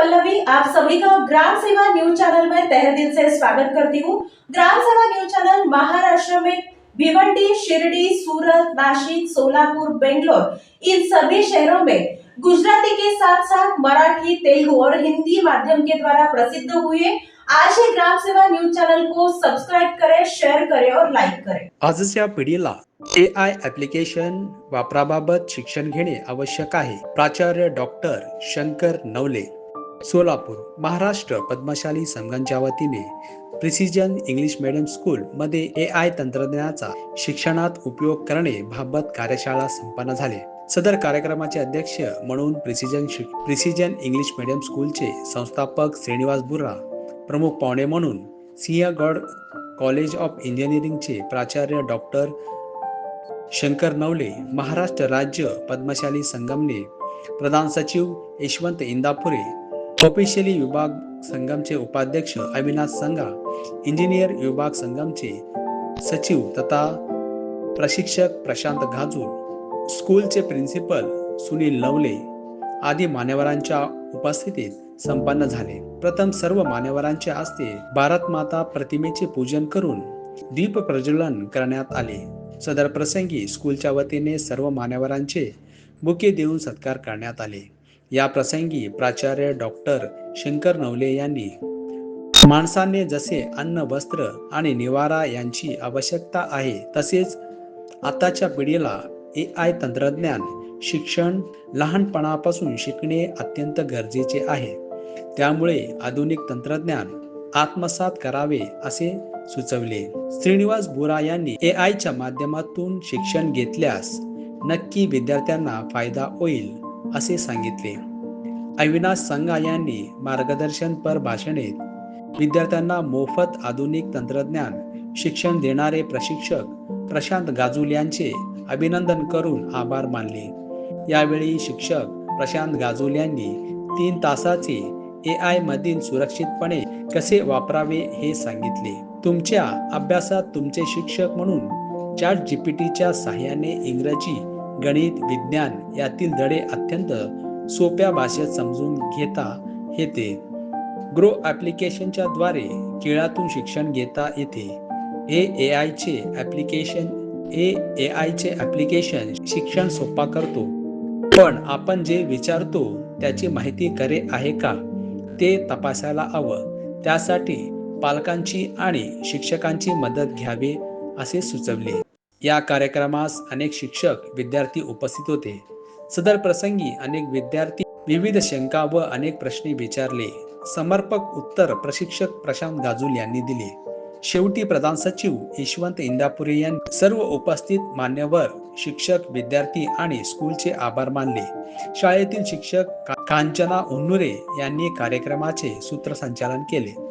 पल्लवी आप सभी का ग्राम सेवा न्यूज चैनल में तहे दिल से स्वागत करती हूँ। ग्राम सेवा न्यूज चैनल महाराष्ट्र में भिवंडी शिरडी सूरत नासिक सोलापुर बेंगलोर इन सभी शहरों में गुजराती के साथ साथ मराठी तेलुगु और हिंदी माध्यम के द्वारा प्रसिद्ध हुए आज ही ग्राम सेवा न्यूज चैनल को सब्सक्राइब करें शेयर करें और लाइक करें। आज पिढीला ए आय ॲप्लिकेशन वापराबाबत शिक्षण घेणे आवश्यक आहे. प्राचार्य डॉक्टर शंकर नवले. सोलापूर महाराष्ट्र पद्मशाली संघांच्या वतीने प्रिसिजन इंग्लिश मीडियम स्कूल मध्ये ए आय तंत्रज्ञानाचा शिक्षणात उपयोग करणे बाबत कार्यशाळा संपन्न झाले. सदर कार्यक्रमाचे अध्यक्ष म्हणून प्रिसिजन प्रिसिजन इंग्लिश मीडियम स्कूलचे संस्थापक श्रीनिवास बुर्रा प्रमुख पाहुणे म्हणून सिंहगड कॉलेज ऑफ इंजिनिअरिंगचे प्राचार्य डॉक्टर शंकर नवले महाराष्ट्र राज्य पद्मशाली संगमने प्रधान सचिव यशवंत इंदापुरे ऑफिशियली विभाग संगमचे उपाध्यक्ष अविनाश संघा इंजिनियर विभाग संगमचे सचिव तथा प्रशिक्षक प्रशांत घाजूर स्कूलचे प्रिन्सिपल सुनील नवले आदी मान्यवरांच्या उपस्थितीत संपन्न झाले. प्रथम सर्व मान्यवरांच्या हस्ते भारत माता प्रतिमेचे पूजन करून दीप प्रज्वलन करण्यात आले. सदर प्रसंगी स्कूलच्या वतीने सर्व मान्यवरांचे बुके देऊन सत्कार करण्यात आले. या प्रसंगी प्राचार्य डॉक्टर शंकर नवले यांनी माणसाने जसे अन्न वस्त्र आणि निवारा यांची आवश्यकता आहे तसेच आताच्या पिढीला ए आय तंत्रज्ञान शिक्षण लहानपणापासून शिकणे अत्यंत गरजेचे आहे. त्यामुळे आधुनिक तंत्रज्ञान आत्मसात करावे असे सुचवले. श्रीनिवास बोरा यांनी ए आयच्या माध्यमातून शिक्षण घेतल्यास नक्की विद्यार्थ्यांना फायदा होईल. असे सांगितले. अविनाश संघा यांनी मार्गदर्शनपर भाषणे विद्यार्थ्यांना मोफत आधुनिक तंत्रज्ञान शिक्षण देणारे प्रशिक्षक प्रशांत गाजूल यांचे अभिनंदन करून आभार मानले. यावेळी शिक्षक प्रशांत गाजूल यांनी तीन तासाचे ए आय मधील सुरक्षितपणे कसे वापरावे हे सांगितले. तुमच्या अभ्यासात तुमचे शिक्षक म्हणून चॅट जीपीटीच्या सहाय्याने इंग्रजी गणित विज्ञान यातील धडे अत्यंत सोप्या भाषेत समजून घेता येते. ग्रो ॲप्लिकेशनच्या द्वारे खेळातून शिक्षण घेता येते. हे ए आयचे ॲप्लिकेशन हे ए आयचे ॲप्लिकेशन शिक्षण सोपा करतो. पण आपण जे विचारतो त्याची माहिती खरे आहे का? ते तपासायला हवं. त्यासाठी पालकांची आणि शिक्षकांची मदत घ्यावी असे सुचवले. या कार्यक्रमास अनेक शिक्षक विद्यार्थी उपस्थित होते. सदर प्रसंगी अनेक विद्यार्थी विविध शंका व अनेक प्रश्न विचारले. समर्पक उत्तर प्रशिक्षक प्रशांत गाजुल यांनी दिले. शेवटी प्रधान सचिव यशवंत इंदापुरे यांनी सर्व उपस्थित मान्यवर शिक्षक विद्यार्थी आणि स्कूलचे आभार मानले. शाळेतील शिक्षक कांचना उन्नुरे यांनी कार्यक्रमाचे सूत्रसंचालन केले.